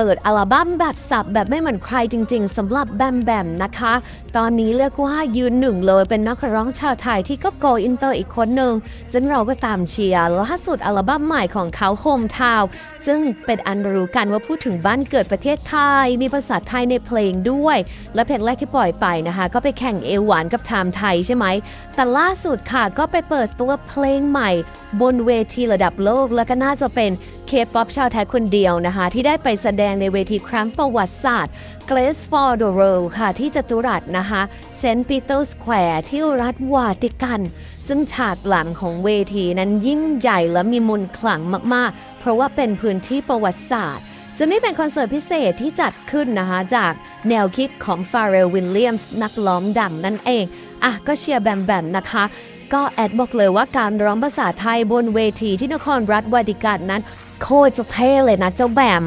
เปิดอัลบั้มแบบสับแบบไม่เหมือนใครจริง ๆสำหรับแบมแบมนะคะ ตอนนี้เรียกว่ายืนหนึ่งเลยเป็นนักร้องชาวไทยที่ก็โกอินเตอร์อีกคนหนึ่ง ซึ่งเราก็ตามเชียร์ล่าสุดอัลบั้มใหม่ของเขา Home Town ซึ่งเป็นอันรู้กันว่าพูดถึงบ้านเกิดประเทศไทย มีภาษาไทยในเพลงด้วย และเพลงแรกที่ปล่อยไปนะคะ ก็ไปแข่งเอวหวานกับไทม์ไทยใช่ไหมแต่ล่าสุดค่ะก็ไปเปิดตัวเพลงใหม่ บนเวทีระดับโลกและก็น่าจะเป็นเคป๊อปชาวไทยคนเดียวนะคะ ที่ได้ไปแสดงในเวทีครั้งประวัติศาสตร์ Glass for the World ค่ะ ที่จตุรัสนะคะเซนต์ปีเตอร์สแควร์ที่รัฐวาติกัน ซึ่งฉากหลังของเวทีนั้นยิ่งใหญ่และมีมนต์ขลังมากๆ เพราะว่าเป็นพื้นที่ประวัติศาสตร์ซึ่งนี่เป็นคอนเสิร์ตพิเศษที่จัดขึ้นนะคะจากแนวคิดของฟาเรลวิลเลียมส์นักร้องดังนั่นเอง อะก็เชียร์แบมแบมนะคะ ก็แอดบอกเลยว่าการร้องภาษาไทยบนเวทีที่นครรัฐวาติกันนั้น โคตรจะเท่เลยนะเจ้าแบม